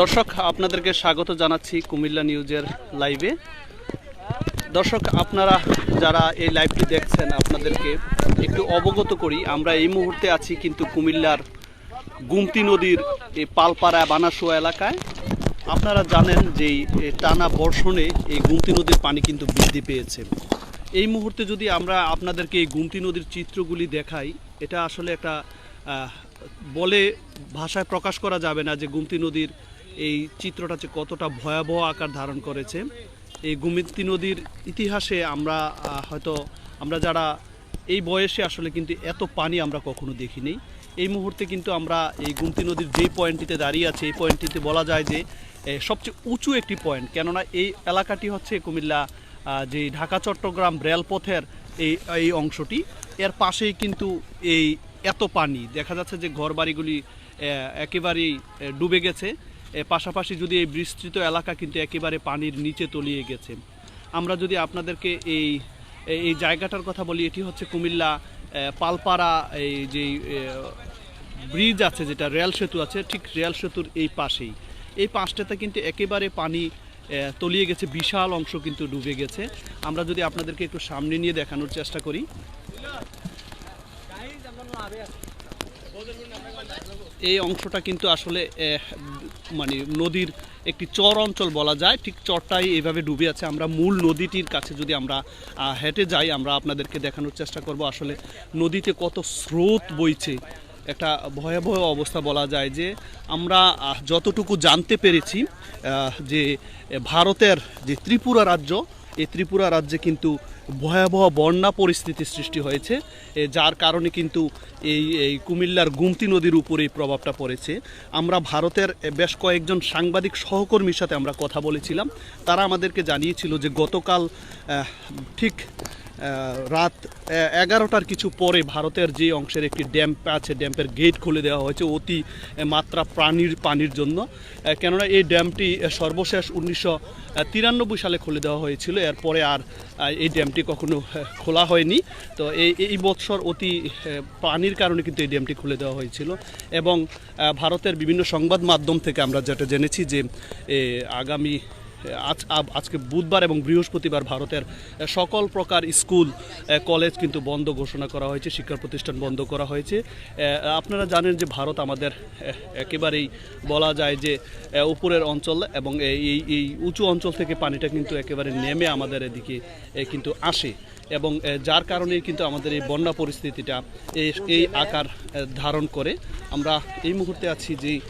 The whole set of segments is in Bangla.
দর্শক, আপনাদেরকে স্বাগত জানাচ্ছি কুমিল্লা নিউজের লাইভে। দর্শক, আপনারা যারা এই লাইভটি দেখছেন, আপনাদেরকে একটু অবগত করি, আমরা এই মুহূর্তে আছি কিন্তু কুমিল্লার গুমতি নদীর এই পালপাড়া, বানাসুয়া এলাকায়। আপনারা জানেন যে টানা বর্ষণে এই গুমতি নদীর পানি কিন্তু বৃদ্ধি পেয়েছে। এই মুহূর্তে যদি আমরা আপনাদেরকে এই গুমতি নদীর চিত্রগুলি দেখাই, এটা আসলে একটা বলে ভাষায় প্রকাশ করা যাবে না যে গুমতি নদীর এই চিত্রটা যে কতটা ভয়াবহ আকার ধারণ করেছে এই গুমতি নদীর ইতিহাসে আমরা হয়তো আমরা যারা এই বয়সে আসলে কিন্তু এত পানি আমরা কখনো দেখিনি। এই মুহূর্তে কিন্তু আমরা এই গুমতি নদীর যেই পয়েন্টটিতে দাঁড়িয়ে আছে এই পয়েন্টটিতে বলা যায় যে সবচেয়ে উঁচু একটি পয়েন্ট। কেননা এই এলাকাটি হচ্ছে কুমিল্লা যে ঢাকা চট্টগ্রাম রেলপথের এই এই অংশটি। এর পাশেই কিন্তু এই এত পানি। দেখা যাচ্ছে যে ঘরবাড়িগুলি আহ, একেবারেই ডুবে গেছে। পাশাপাশি যদি এই বিস্তৃত এলাকা কিন্তু একেবারে পানির নিচে তলিয়ে গেছে। আমরা যদি আপনাদেরকে এই এই- জায়গাটার কথা বলি, এটি হচ্ছে কুমিল্লা পালপাড়া, এই যে ব্রিজ আছে যেটা রেল সেতু আছে, ঠিক রেল সেতুর এই পাশেই। এই পাশটাতে কিন্তু একেবারে পানি তলিয়ে গেছে, বিশাল অংশ কিন্তু ডুবে গেছে। আমরা যদি আপনাদেরকে একটু সামনে নিয়ে দেখানোর চেষ্টা করি। এই অংশটা কিন্তু আসলে মানে নদীর একটি চর অঞ্চল বলা যায়, ঠিক চরটাই এইভাবে ডুবে আছে। আমরা মূল নদীটির কাছে যদি আমরা হেঁটে যাই, আমরা আপনাদেরকে দেখানোর চেষ্টা করব আসলে নদীতে কত স্রোত বইছে। একটা ভয়াবহ অবস্থা বলা যায় যে, আমরা যতটুকু জানতে পেরেছি যে ভারতের যে ত্রিপুরা রাজ্য এই ত্রিপুরা রাজ্যে কিন্তু ভয়াবহ বন্যা পরিস্থিতির সৃষ্টি হয়েছে যার কারণে কিন্তু এই এই কুমিল্লার গুমতি নদীর উপরেই প্রভাবটা পড়েছে। আমরা ভারতের বেশ কয়েকজন সাংবাদিক সহকর্মীর সাথে আমরা কথা বলেছিলাম। তারা আমাদেরকে জানিয়েছিল যে গতকাল ঠিক রাত এগারোটার কিছু পরে ভারতের যে অংশের একটি ড্যাম্প আছে, ড্যাম্পের গেট খুলে দেওয়া হয়েছে অতি মাত্রা প্রাণীর পানির জন্য। কেননা এই ড্যামটি সর্বশেষ উনিশশো তিরানব্বই সালে খুলে দেওয়া হয়েছিল। এরপরে আর এই ড্যামটি কখনো খোলা হয়নি। তো এই এই বৎসর অতি পানির কারণে কিন্তু এই ড্যামটি খুলে দেওয়া হয়েছিল। এবং ভারতের বিভিন্ন সংবাদ মাধ্যম থেকে আমরা যেটা জেনেছি যে আগামী আজকে বুধবার এবং বৃহস্পতিবার ভারতের সকল প্রকার স্কুল কলেজ কিন্তু বন্ধ ঘোষণা করা হয়েছে, শিক্ষা প্রতিষ্ঠান বন্ধ করা হয়েছে। আপনারা জানেন যে ভারত আমাদের একেবারেই বলা যায় যে উপরের অঞ্চল এবং এই, এই- উঁচু অঞ্চল থেকে পানিটা কিন্তু একেবারে নেমে আমাদের এদিকে কিন্তু আসে এবং যার কারণেই কিন্তু আমাদের এই বন্যা পরিস্থিতিটা এই আকার ধারণ করে। আমরা এই মুহূর্তে আছি যে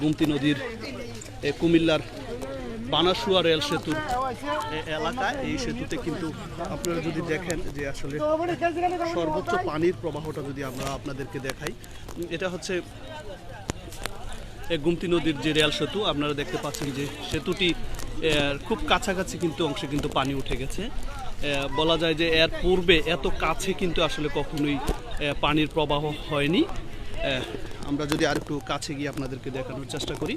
গুমতি নদীর কুমিল্লার বানাসুয়া রেল সেতুর এ- এলাকায় এই সেতুতে কিন্তু আপনারা যদি দেখেন যে আসলে সর্বোচ্চ পানির প্রবাহটা যদি আমরা আপনাদেরকে দেখাই, এটা হচ্ছে গুমতি নদীর যে রেল সেতু, আপনারা দেখতে পাচ্ছেন যে সেতুটি খুব কাছাকাছি কিন্তু অংশে কিন্তু পানি উঠে গেছে। বলা যায় যে এর পূর্বে এত কাছে কিন্তু আসলে কখনোই পানির প্রবাহ হয়নি। আমরা যদি আর একটু কাছে গিয়ে আপনাদেরকে দেখানোর চেষ্টা করি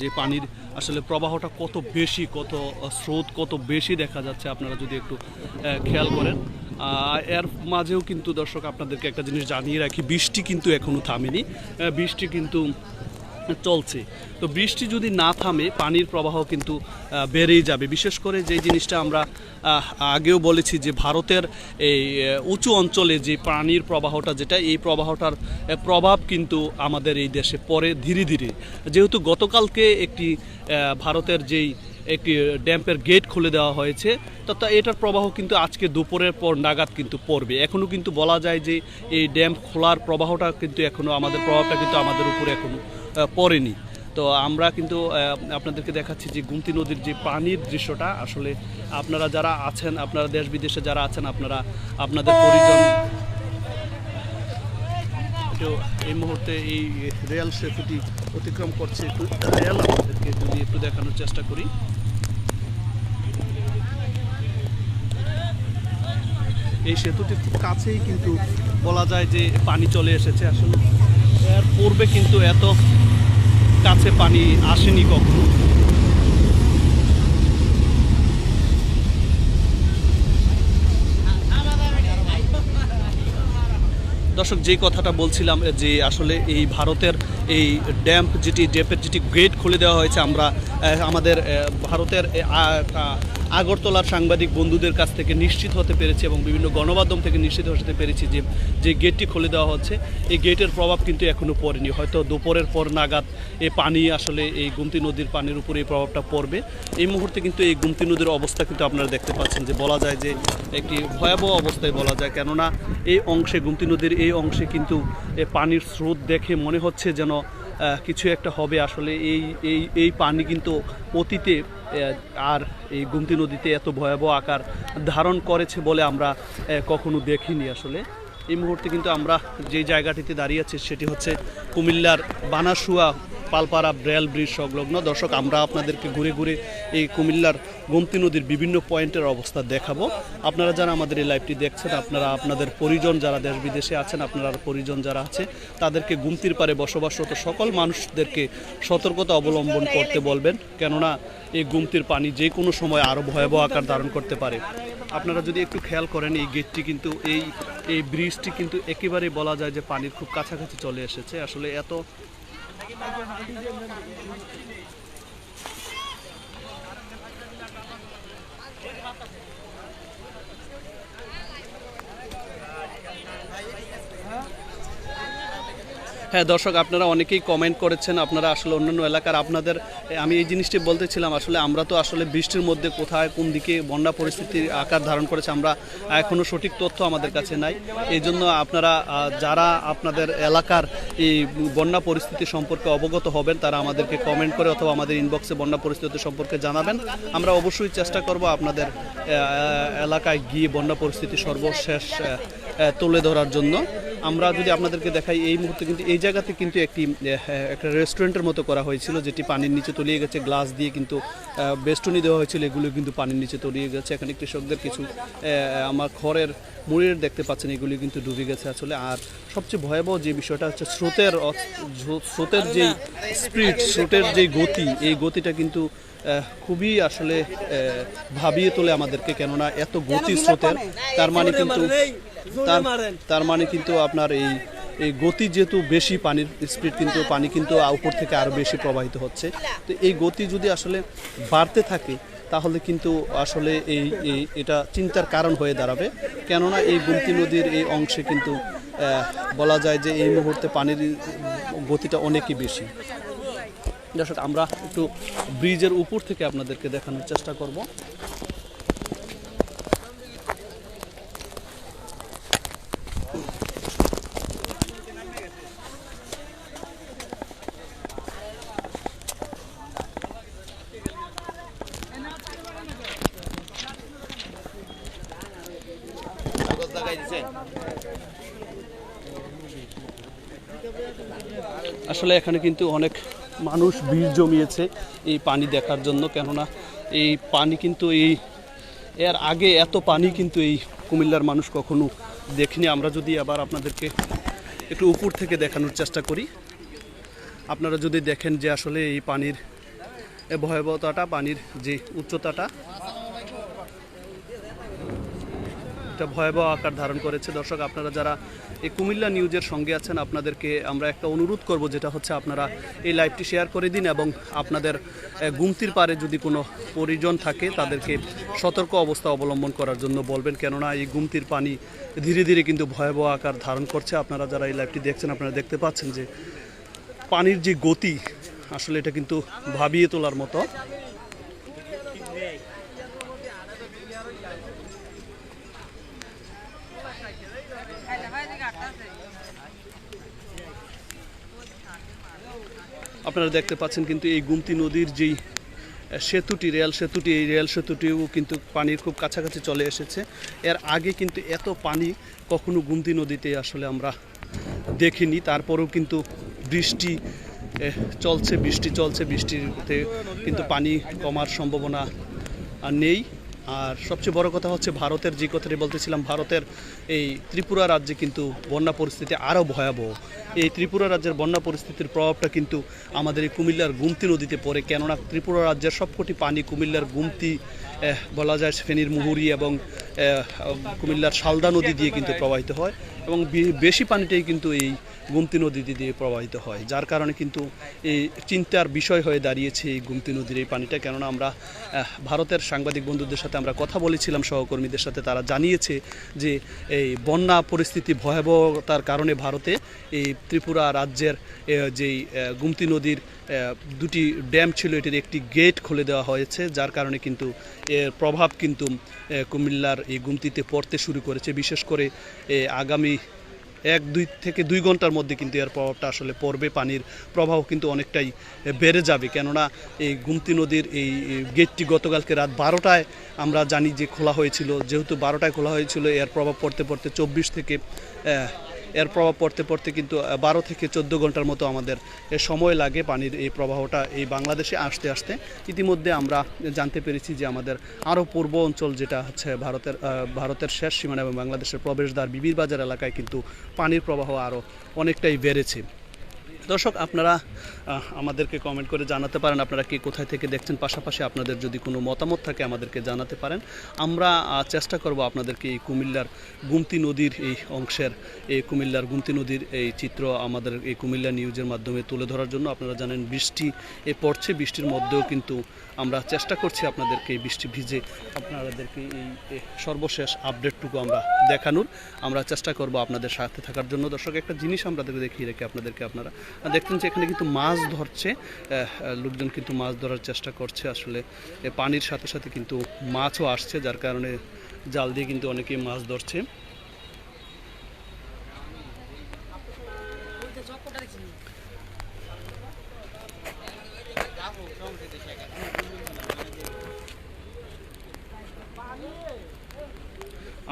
যে পানির আসলে প্রবাহটা কত বেশি, কত স্রোত কত বেশি দেখা যাচ্ছে, আপনারা যদি একটু খেয়াল করেন। এর মাঝেও কিন্তু দর্শক আপনাদেরকে একটা জিনিস জানিয়ে রাখি, বৃষ্টি কিন্তু এখনও থামেনি। বৃষ্টি কিন্তু চলছে। তো বৃষ্টি যদি না থামে, পানির প্রবাহ কিন্তু বেড়েই যাবে। বিশেষ করে যে জিনিসটা আমরা আগেও বলেছি যে ভারতের এই উঁচু অঞ্চলে যে পানির প্রবাহটা, যেটা এই প্রবাহটার প্রভাব কিন্তু আমাদের এই দেশে পড়ে ধীরে ধীরে। যেহেতু গতকালকে একটি ভারতের যেই একটি ড্যাম্পের গেট খুলে দেওয়া হয়েছে, তো এটার প্রবাহ কিন্তু আজকে দুপুরের পর নাগাদ কিন্তু পড়বে। এখনও কিন্তু বলা যায় যে এই ড্যাম খোলার প্রবাহটা কিন্তু এখনও আমাদের, প্রভাবটা কিন্তু আমাদের উপরে এখনও পড়েনি। তো আমরা কিন্তু আপনাদেরকে দেখাচ্ছি যে গুমতি নদীর যে পানির দৃশ্যটা, আসলে আপনারা যারা আছেন, আপনারা দেশ বিদেশে যারা আছেন, আপনারা, আপনাদের পরিজন তো এই মুহূর্তে এই রেল সেতুটি অতিক্রম করছে একটু, রেল আমাদেরকে যদি একটু দেখানোর চেষ্টা করি। এই সেতুটির খুব কাছেই কিন্তু বলা যায় যে পানি চলে এসেছে। আসলে এর পূর্বে কিন্তু এত কাছে পানি আসেনি কখনো? দর্শক, যে কথাটা বলছিলাম যে আসলে এই ভারতের এই ড্যাম্প যেটি, ড্যাপের যেটি গেট খুলে দেওয়া হয়েছে, আমরা আমাদের ভারতের আগরতলার সাংবাদিক বন্ধুদের কাছ থেকে নিশ্চিত হতে পেরেছি এবং বিভিন্ন গণমাধ্যম থেকে নিশ্চিত হতে পেরেছি যে যে গেটটি খুলে দেওয়া হচ্ছে, এই গেটের প্রভাব কিন্তু এখনও পড়েনি। হয়তো দুপুরের পর নাগাদ এই পানি আসলে এই গুমতি নদীর পানির উপরে এই প্রভাবটা পড়বে। এই মুহূর্তে কিন্তু এই গুমতি নদীর অবস্থা কিন্তু আপনারা দেখতে পাচ্ছেন যে, বলা যায় যে একটি ভয়াবহ অবস্থায় বলা যায়। কেননা এই অংশে, গুমতি নদীর এই অংশে কিন্তু এ পানির স্রোত দেখে মনে হচ্ছে যেন কিছু একটা হবে আসলে এই এই এই পানি কিন্তু অতীতে আর এই গুমতি নদীতে এত ভয়াবহ আকার ধারণ করেছে বলে আমরা কখনো দেখিনি আসলে। এই মুহূর্তে কিন্তু আমরা যে জায়গাটিতে দাঁড়িয়ে আছি সেটি হচ্ছে কুমিল্লার বানাসুয়া পালপাড়া, ব্রেল ব্রিজ সংলগ্ন। দর্শক, আমরা আপনাদেরকে ঘুরে ঘুরে এই কুমিল্লার গোমতী নদীর বিভিন্ন পয়েন্টের অবস্থা দেখাবো। আপনারা যারা আমাদের এই লাইভটি দেখছেন, আপনারা আপনাদের পরিজন যারা দেশ বিদেশে আছেন, আপনারা পরিজন যারা আছে, তাদেরকে গুমতির পারে বসবাসরত সকল মানুষদেরকে সতর্কতা অবলম্বন করতে বলবেন। কেননা, এই গুমতির পানি যে কোনো সময় আরও ভয়াবহ আকার ধারণ করতে পারে। আপনারা যদি একটু খেয়াল করেন, এই গেটটি কিন্তু, এই এই ব্রিজটি কিন্তু একেবারেই বলা যায় যে পানির খুব কাছাকাছি চলে এসেছে। আসলে এত Thank you. হ্যাঁ দর্শক, আপনারা অনেকেই কমেন্ট করেছেন, আপনারা আসলে অন্যান্য এলাকার আপনাদের আমি এই জিনিসটি বলতেছিলাম, আসলে আমরা তো আসলে বৃষ্টির মধ্যে কোথায়, কোন দিকে বন্যা পরিস্থিতির আকার ধারণ করেছে, আমরা এখনও সঠিক তথ্য আমাদের কাছে নাই। এই জন্য আপনারা যারা আপনাদের এলাকার এই বন্যা পরিস্থিতি সম্পর্কে অবগত হবেন, তারা আমাদেরকে কমেন্ট করে অথবা আমাদের ইনবক্সে বন্যা পরিস্থিতি সম্পর্কে জানাবেন। আমরা অবশ্যই চেষ্টা করব আপনাদের এলাকায় গিয়ে বন্যা পরিস্থিতি সর্বশেষ তুলে ধরার জন্য। আমরা যদি আপনাদেরকে দেখাই, এই মুহূর্তে কিন্তু, এই জায়গাতে কিন্তু একটি একটা রেস্টুরেন্টের মতো করা হয়েছিল, যেটি পানির নিচে তলিয়ে গেছে গ্লাস দিয়ে কিন্তু বেষ্টনী দেওয়া হয়েছিল, এগুলো কিন্তু পানির নিচে তলিয়ে গেছে। এখানে কৃষকদের কিছু আমার খড়ের মুড়ির দেখতে পাচ্ছেন, এগুলি কিন্তু ডুবে গেছে আসলে। আর সবচেয়ে ভয়াবহ যে বিষয়টা হচ্ছে, স্রোতের স্রোতের যেই স্পিড স্রোতের যেই গতি, এই গতিটা কিন্তু খুবই আসলে ভাবিয়ে তোলে আমাদেরকে। কেননা, এত গতি স্রোতের, তার মানে কিন্তু তার মানে কিন্তু আপনার এই এই গতি যেহেতু বেশি পানির স্পিড কিন্তু পানি কিন্তু উপর থেকে আরও বেশি প্রবাহিত হচ্ছে। তো এই গতি যদি আসলে বাড়তে থাকে, তাহলে কিন্তু আসলে এই এই, এটা চিন্তার কারণ হয়ে দাঁড়াবে। কেননা এই গুমতি নদীর এই অংশে কিন্তু বলা যায় যে এই মুহূর্তে পানির গতিটা অনেকই বেশি। দর্শক, আমরা একটু ব্রিজের উপর থেকে আপনাদেরকে দেখানোর চেষ্টা করব। আসলে এখানে কিন্তু অনেক মানুষ ভিড় জমিয়েছে এই পানি দেখার জন্য, কেননা এই পানি কিন্তু এই এর আগে এত পানি কিন্তু এই কুমিল্লার মানুষ কখনো দেখিনি। আমরা যদি আবার আপনাদেরকে একটু উপর থেকে দেখানোর চেষ্টা করি। আপনারা যদি দেখেন যে আসলে এই পানির ভয়াবহতাটা, পানির যে উচ্চতাটা একটা ভয়াবহ আকার ধারণ করেছে। দর্শক, আপনারা যারা এই কুমিল্লা নিউজের সঙ্গে আছেন, আপনাদেরকে আমরা একটা অনুরোধ করব, যেটা হচ্ছে আপনারা এই লাইভটি শেয়ার করে দিন এবং আপনাদের গুমতির পারে যদি কোনো পরিজন থাকে, তাদেরকে সতর্ক অবস্থা অবলম্বন করার জন্য বলবেন। কেননা এই গুমতির পানি ধীরে ধীরে কিন্তু ভয়াবহ আকার ধারণ করছে। আপনারা যারা এই লাইভটি দেখছেন, আপনারা দেখতে পাচ্ছেন যে পানির যে গতি, আসলে এটা কিন্তু ভাবিয়ে তোলার মতো। আপনারা দেখতে পাচ্ছেন কিন্তু এই গুমতি নদীর যেই সেতুটি, রেল সেতুটি, এই রেল সেতুটিও কিন্তু পানির খুব কাছাকাছি চলে এসেছে। এর আগে কিন্তু এত পানি কখনো গুমতি নদীতে আসলে আমরা দেখিনি। তারপরেও কিন্তু বৃষ্টি চলছে বৃষ্টি চলছে, বৃষ্টিতে কিন্তু পানি কমার সম্ভাবনা নেই। আর সবচেয়ে বড় কথা হচ্ছে ভারতের যে কথাটি বলতেছিলাম, ভারতের এই ত্রিপুরা রাজ্যে কিন্তু বন্যা পরিস্থিতি আরও ভয়াবহ। এই ত্রিপুরা রাজ্যের বন্যা পরিস্থিতির প্রভাবটা কিন্তু আমাদের এই কুমিল্লার গুমতি নদীতে পড়ে, কেননা ত্রিপুরা রাজ্যের সবকটি পানি কুমিল্লার গুমতি বলা যায় ফেনীর মুহুরি এবং কুমিল্লার শালদা নদী দিয়ে কিন্তু প্রবাহিত হয় এবং বেশি পানিটাই কিন্তু এই গুমতি নদী দিয়ে প্রবাহিত হয়, যার কারণে কিন্তু এই চিন্তার বিষয় হয়ে দাঁড়িয়েছে এই গুমতি নদীর এই পানিটা। কেননা আমরা ভারতের সাংবাদিক বন্ধুদের সাথে আমরা কথা বলেছিলাম, সহকর্মীদের সাথে তারা জানিয়েছে যে এই বন্যা পরিস্থিতি ভয়াবহতার কারণে ভারতে এই ত্রিপুরা রাজ্যের যেই গুমতি নদীর দুটি ড্যাম ছিল, এটির একটি গেট খুলে দেওয়া হয়েছে, যার কারণে কিন্তু এর প্রভাব কিন্তু কুমিল্লার এই গুমতিতে পড়তে শুরু করেছে। বিশেষ করে আগামী এক, দুই থেকে দুই ঘণ্টার মধ্যে কিন্তু এর প্রভাবটা আসলে পড়বে। পানির প্রবাহ কিন্তু অনেকটাই বেড়ে যাবে। কেননা, এই গুমতি নদীর এই গেটটি গতকালকে রাত বারোটায় আমরা জানি যে খোলা হয়েছিল। যেহেতু বারোটায় খোলা হয়েছিল, এর প্রভাব পড়তে পড়তে চব্বিশ থেকে এর প্রভাব পড়তে পড়তে কিন্তু বারো থেকে চোদ্দ ঘণ্টার মতো আমাদের সময় লাগে পানির এই প্রবাহটা এই বাংলাদেশে আসতে আসতে। ইতিমধ্যে আমরা জানতে পেরেছি যে আমাদের আরও পূর্ব অঞ্চল যেটা হচ্ছে ভারতের ভারতের শেষ সীমানা এবং বাংলাদেশের প্রবেশদ্বার বিবির বাজার এলাকায় কিন্তু পানির প্রবাহ আরও অনেকটাই বেড়েছে। দর্শক, আপনারা আমাদেরকে কমেন্ট করে জানাতে পারেন আপনারা কে কোথায় থেকে দেখছেন। পাশাপাশি আপনাদের যদি কোনো মতামত থাকে, আমাদেরকে জানাতে পারেন। আমরা চেষ্টা করব আপনাদেরকে এই কুমিল্লার গুমতি নদীর এই অংশের, এই কুমিল্লার গুমতি নদীর এই চিত্র আমাদের এই কুমিল্লা নিউজের মাধ্যমে তুলে ধরার জন্য। আপনারা জানেন, বৃষ্টি এ পড়ছে, বৃষ্টির মধ্যেও কিন্তু আমরা চেষ্টা করছি আপনাদেরকে এই বৃষ্টি ভিজে আপনাদেরকে এই সর্বশেষ আপডেটটুকু আমরা দেখানোর। আমরা চেষ্টা করব আপনাদের সাথে থাকার জন্য। দর্শক, একটা জিনিস আমাদেরকে দেখিয়ে রেখে, আপনাদেরকে আপনারা দেখতেন যে এখানে কিন্তু মাছ ধরছে লোকজন কিন্তু মাছ ধরার চেষ্টা করছে আসলে। পানির সাথে সাথে কিন্তু মাছও আসছে, যার কারণে জাল দিয়ে কিন্তু অনেকেই মাছ ধরছে।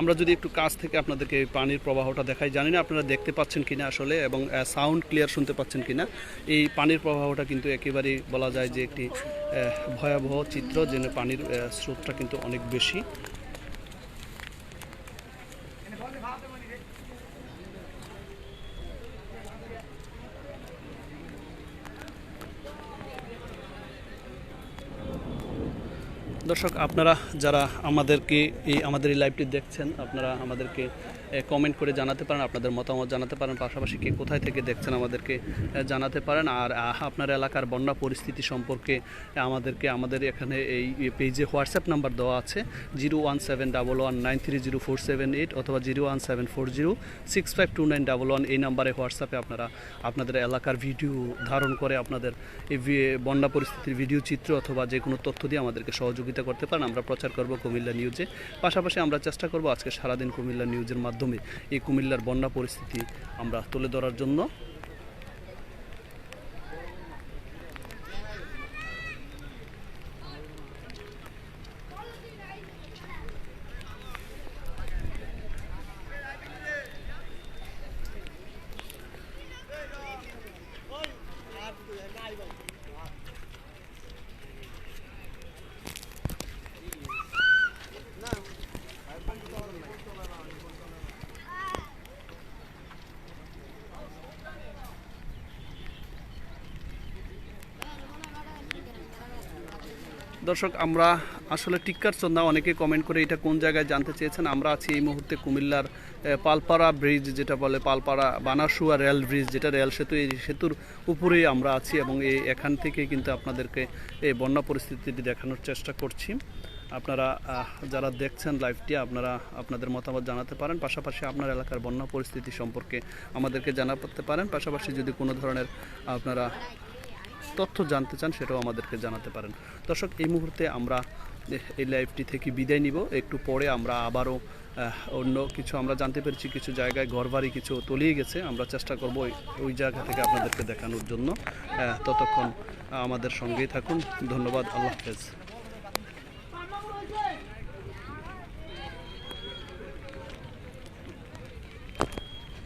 আমরা যদি একটু কাছ থেকে আপনাদেরকে পানির প্রবাহটা দেখাই, জানি না আপনারা দেখতে পাচ্ছেন কিনা আসলে এবং সাউন্ড ক্লিয়ার শুনতে পাচ্ছেন কিনা। এই পানির প্রবাহটা কিন্তু একেবারেই বলা যায় যে একটি ভয়াবহ চিত্র, যেন পানির স্রোতটা কিন্তু অনেক বেশি। দর্শক, আপনারা যারা আমাদেরকে এই, আমাদের এই লাইভটি দেখছেন, আপনারা আমাদেরকে কমেন্ট করে জানাতে পারেন, আপনাদের মতামত জানাতে পারেন, পাশাপাশি কে কোথায় থেকে দেখছেন আমাদেরকে জানাতে পারেন। আর আপনার এলাকার বন্যা পরিস্থিতি সম্পর্কে আমাদেরকে, আমাদের এখানে এই পেজে হোয়াটসঅ্যাপ নাম্বার দেওয়া আছে, zero one seven double one nine three zero four seven eight অথবা zero one seven four zero six five two nine double one এই নাম্বারে হোয়াটসঅ্যাপে আপনারা, আপনাদের এলাকার ভিডিও ধারণ করে, আপনাদের এই বন্যা পরিস্থিতির ভিডিও চিত্র অথবা যে কোনো তথ্য দিয়ে আমাদেরকে সহযোগিতা করতে পারেন, আমরা প্রচার করব কুমিল্লা নিউজে পাশাপাশি আমরা চেষ্টা করব আজকে সারাদিন কুমিল্লা নিউজের মাধ্যমে এই কুমিল্লার বন্যা পরিস্থিতি আমরা তুলে ধরার জন্য। দর্শক, আমরা আসলে টিক্কার চন্দা অনেকে কমেন্ট করে এটা কোন জায়গায় জানতে চেয়েছেন। আমরা আছি এই মুহূর্তে কুমিল্লার পালপাড়া ব্রিজ যেটা বলে পালপাড়া বানাসুয়া রেল ব্রিজ যেটা রেল সেতু, এই সেতুর উপরেই আমরা আছি এবং এই এখান থেকে কিন্তু আপনাদেরকে এই বন্যা পরিস্থিতিটি দেখানোর চেষ্টা করছি। আপনারা যারা দেখছেন লাইভটি আপনারা আপনাদের মতামত জানাতে পারেন। পাশাপাশি আপনার এলাকার বন্যা পরিস্থিতি সম্পর্কে আমাদেরকে জানাতে পারেন। পাশাপাশি যদি কোনো ধরনের আপনারা তথ্য জানতে চান, সেটাও আমাদেরকে জানাতে পারেন। দর্শক, এই মুহূর্তে আমরা এই লাইভটি থেকে বিদায় নিব। একটু পরে আমরা আবারও অন্য কিছু আমরা জানতে পেরেছি, কিছু জায়গায় ঘরবাড়ি কিছু তলিয়ে গেছে। আমরা চেষ্টা করব ওই- জায়গা থেকে আপনাদেরকে দেখানোর জন্য। ততক্ষণ আমাদের সঙ্গেই থাকুন। ধন্যবাদ। আল্লাহ হাফেজ।